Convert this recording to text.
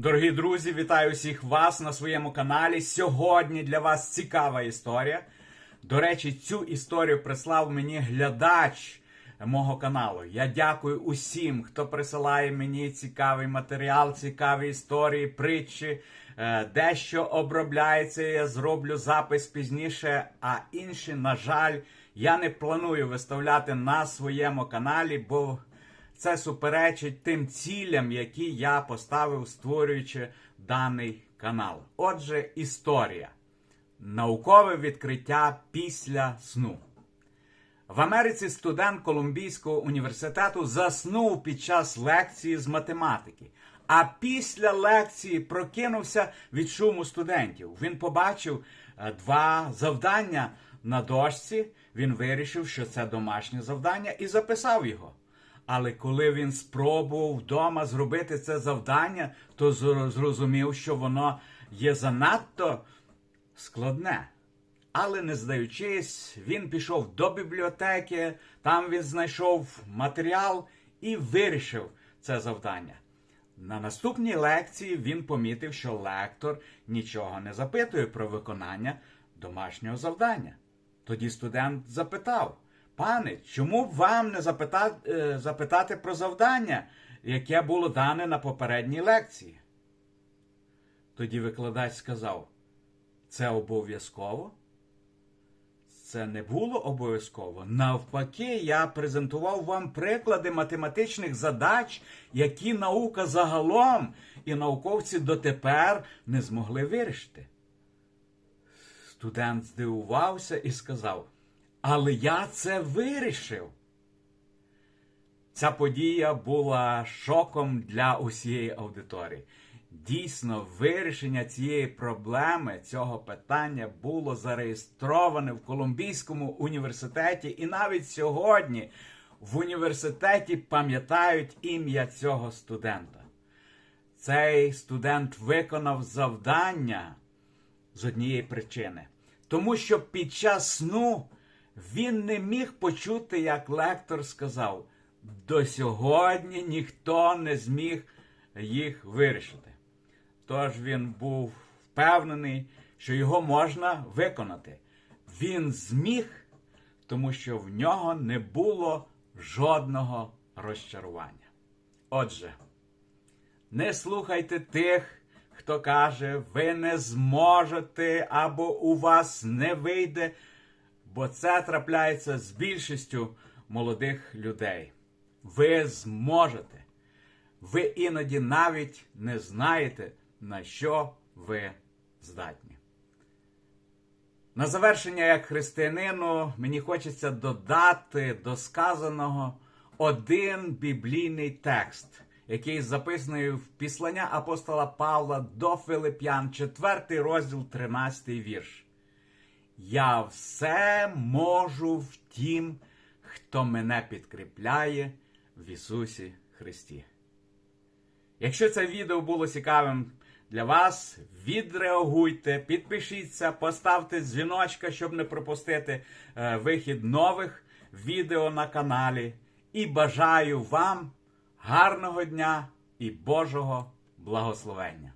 Дорогі друзі, вітаю всіх вас на своєму каналі. Сьогодні для вас цікава історія. До речі, цю історію прислав мені глядач мого каналу. Я дякую усім, хто присилає мені цікавий матеріал, цікаві історії, притчі. Е, Дещо обробляється, я зроблю запис пізніше, а інші, на жаль, я не планую виставляти на своєму каналі, бо це суперечить тим цілям, які я поставив, створюючи даний канал. Отже, історія. Наукове відкриття після сну. В Америці студент Колумбійського університету заснув під час лекції з математики. А після лекції прокинувся від шуму студентів. Він побачив е, два завдання на дошці. Він вирішив, що це домашнє завдання, і записав його. Але коли він спробував вдома зробити це завдання, то зрозумів, що воно є занадто складне. Але не здаючись, він пішов до бібліотеки, там він знайшов матеріал і вирішив це завдання. На наступній лекції він помітив, що лектор нічого не запитує про виконання домашнього завдання. Тоді студент запитав: Пане, чому б вам не запитати, е, запитати про завдання, яке було дане на попередній лекції? Тоді викладач сказав: Це обов'язково? Це не було обов'язково. Навпаки, я презентував вам приклади математичних задач, які наука загалом і науковці дотепер не змогли вирішити. Студент здивувався і сказав: Але я це вирішив. Ця подія була шоком для усієї аудиторії. Дійсно, вирішення цієї проблеми, цього питання було зареєстроване в Колумбійському університеті, і навіть сьогодні в університеті пам'ятають ім'я цього студента. Цей студент виконав завдання з однієї причини, тому що під час сну він не міг почути, як лектор сказав: до сьогодні ніхто не зміг їх вирішити. Тож він був впевнений, що його можна виконати. Він зміг, тому що в нього не було жодного розчарування. Отже, не слухайте тих, хто каже, ви не зможете або у вас не вийде, бо це трапляється з більшістю молодих людей. Ви зможете. Ви іноді навіть не знаєте, на що ви здатні. На завершення, як християнину, мені хочеться додати до сказаного один біблійний текст, який записаний в післання апостола Павла до Филип'ян, 4 розділ, 13 вірш. Я все можу в тім, хто мене підкріпляє в Ісусі Христі. Якщо це відео було цікавим для вас, відреагуйте, підпишіться, поставте дзвіночка, щоб не пропустити е, вихід нових відео на каналі. І бажаю вам гарного дня і Божого благословення.